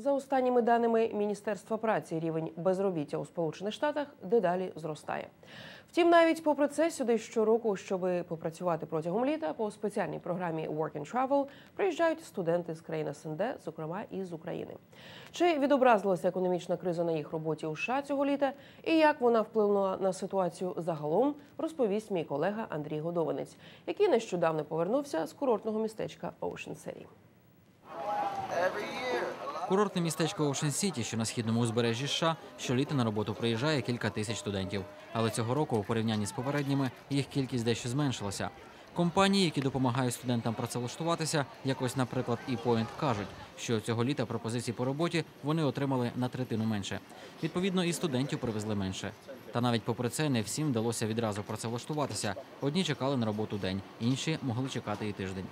За останніми даними Міністерства праці, рівень безробіття у Сполучених Штатах дедалі зростає. Втім, навіть попри це, сюди щороку, щоб попрацювати протягом літа по спеціальній програмі Work and Travel, приїжджають студенти з країн СНД, зокрема і з України. Чи відобразилася економічна криза на їх роботі у США цього літа, і як вона вплинула на ситуацію загалом, розповість мій колега Андрій Годованець, який нещодавно повернувся з курортного містечка Ocean City. Курортне містечко Оушен Сіті, що на східному узбережжі США, щоліта на роботу приїжджає кілька тисяч студентів. Але цього року, у порівнянні з попередніми, їх кількість дещо зменшилася. Компанії, які допомагають студентам працевлаштуватися, як ось, наприклад, ePoint, кажуть, що цього літа пропозицій по роботі вони отримали на третину менше. Відповідно, і студентів привезли менше. Та навіть попри це не всім вдалося відразу працевлаштуватися. Одні чекали на роботу день, інші могли чекати і тиждень.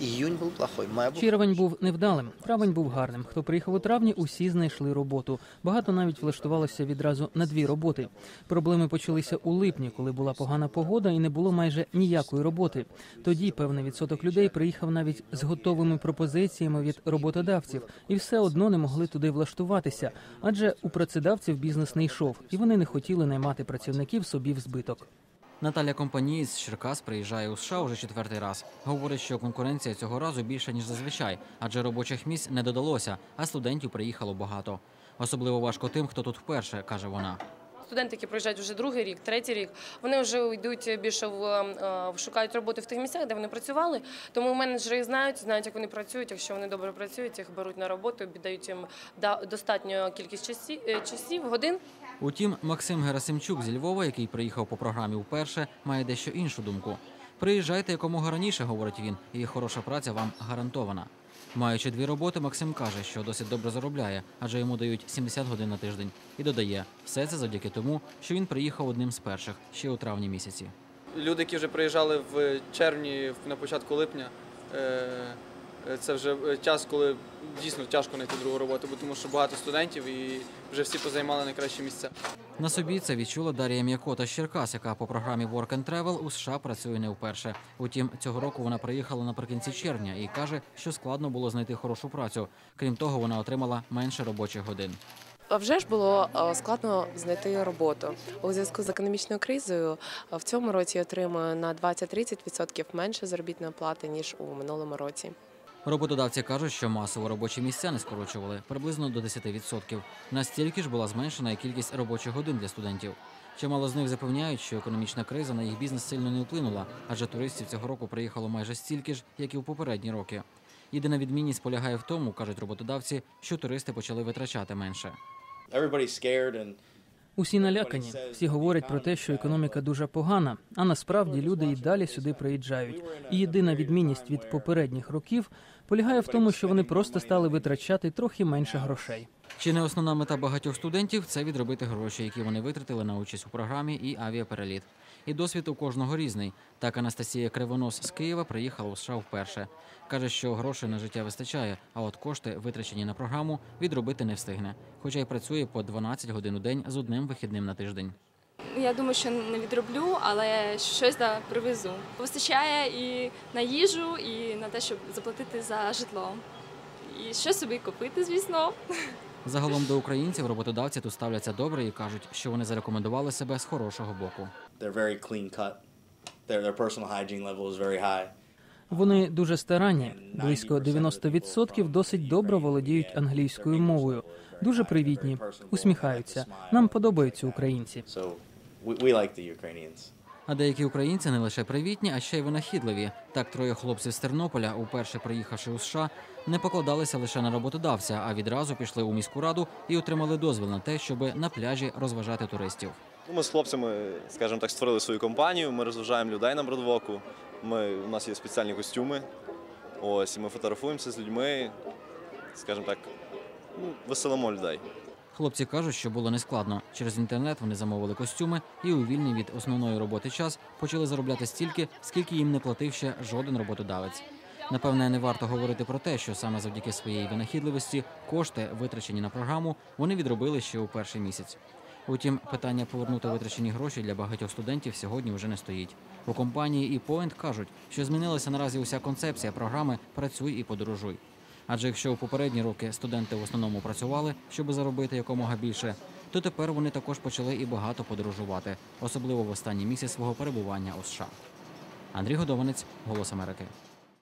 Июнь был плохой, Червень був невдалим, травень був гарним. Хто приїхав у травні, усі знайшли роботу. Багато навіть влаштувалося відразу на дві роботи. Проблеми почалися у липні, коли була погана погода і не було майже ніякої роботи. Тоді певний відсоток людей приїхав навіть з готовими пропозиціями від роботодавців, і все одно не могли туди влаштуватися, адже у працедавців бізнес не йшов, і вони не хотіли наймати працівників собі в збиток. Наталя Компанії з Черкас приїжджає у США уже четвертий раз. Говорить, що конкуренція цього разу більша ніж зазвичай, адже робочих місць не додалося, а студентів приїхало багато. Особливо важко тим, хто тут вперше, каже вона. Студенти, які приїжджають вже другий рік, третій рік, вони вже йдуть більше в е, шукають роботи в тих місцях, де вони працювали. Тому менеджери знають, знають, як вони працюють. Якщо вони добре працюють, їх беруть на роботу, дають їм достатньо кількість часів, е, часів годин. Утім, Максим Герасимчук зі Львова, який приїхав по програмі вперше, має дещо іншу думку. Приїжджайте якомога раніше, говорить він, і хороша праця вам гарантована. Маючи дві роботи, Максим каже, що досить добре заробляє, адже йому дають 70 годин на тиждень. І додає, все це завдяки тому, що він приїхав одним з перших ще у травні місяці. Люди, які вже приїжджали в червні, на початку липня, е, це вже е, час, коли дійсно тяжко знайти другу роботу, бо тому що багато студентів і вже всі позаймали найкращі місця. На собі це відчула Дар'я М'якота з Черкас, яка по програмі Work and Travel у США працює не вперше. Утім, цього року вона приїхала наприкінці червня і каже, що складно було знайти хорошу працю. Крім того, вона отримала менше робочих годин. А Вже ж було е, складно знайти роботу у зв'язку з економічною кризою. е, В цьому році я отримую на 20-30% менше заробітної плати ніж у минулому році. Роботодавці кажуть, що масово робочі місця не скорочували приблизно до 10%. Настільки ж була зменшена і кількість робочих годин для студентів. Чимало з них запевняють, що економічна криза на їх бізнес сильно не вплинула, адже туристів цього року приїхало майже стільки ж, як і в попередні роки. Єдина відмінність полягає в тому, кажуть роботодавці, що туристи почали витрачати менше. Усі налякані. Всі говорять про те, що економіка дуже погана, а насправді люди і далі сюди приїжджають. І єдина відмінність від попередніх років полягає в тому, що вони просто стали витрачати трохи менше грошей. Чи не основна мета багатьох студентів це відробити гроші, які вони витратили на участь у програмі і авіапереліт. І досвід у кожного різний. Так Анастасія Кривонос з Києва приїхала у США вперше. Каже, що грошей на життя вистачає, а от кошти, витрачені на програму, відробити не встигне. Хоча й працює по 12 годин у день з одним вихідним на тиждень. Я думаю, що не відроблю, але щось да привезу. Вистачає і на їжу, і на те, щоб заплатити за житло. І щось собі купити, звісно. Загалом до українців роботодавці тут ставляться добре і кажуть, що вони зарекомендували себе з хорошого боку. Вони дуже старанні. Близько 90% досить добре володіють англійською мовою. Дуже привітні, усміхаються. Нам подобаються українці. А деякі українці не лише привітні, а ще й винахідливі. Так троє хлопців з Тернополя, уперше приїхавши у США, не покладалися лише на роботодавця, а відразу пішли у міську раду і отримали дозвіл на те, щоб на пляжі розважати туристів. Ну, Ми з хлопцями, скажімо так, створили свою компанію. Ми розважаємо людей на бродвоку. Ми, у нас є спеціальні костюми. Ось, і ми фотографуємося з людьми, скажімо так, ну, веселимо людей. Хлопці кажуть, що було нескладно. Через інтернет вони замовили костюми і у вільний від основної роботи час почали заробляти стільки, скільки їм не платив ще жоден роботодавець. Напевне, не варто говорити про те, що саме завдяки своїй винахідливості кошти, витрачені на програму, вони відробили ще у перший місяць. Утім, питання повернути витрачені гроші для багатьох студентів сьогодні вже не стоїть. У компанії ePoint кажуть, що змінилася наразі уся концепція програми Працюй і подорожуй. Адже якщо у попередні роки студенти в основному працювали, щоб заробити якомога більше, то тепер вони також почали і багато подорожувати, особливо в останній місяць свого перебування у США. Андрій Годованець, Голос Америки.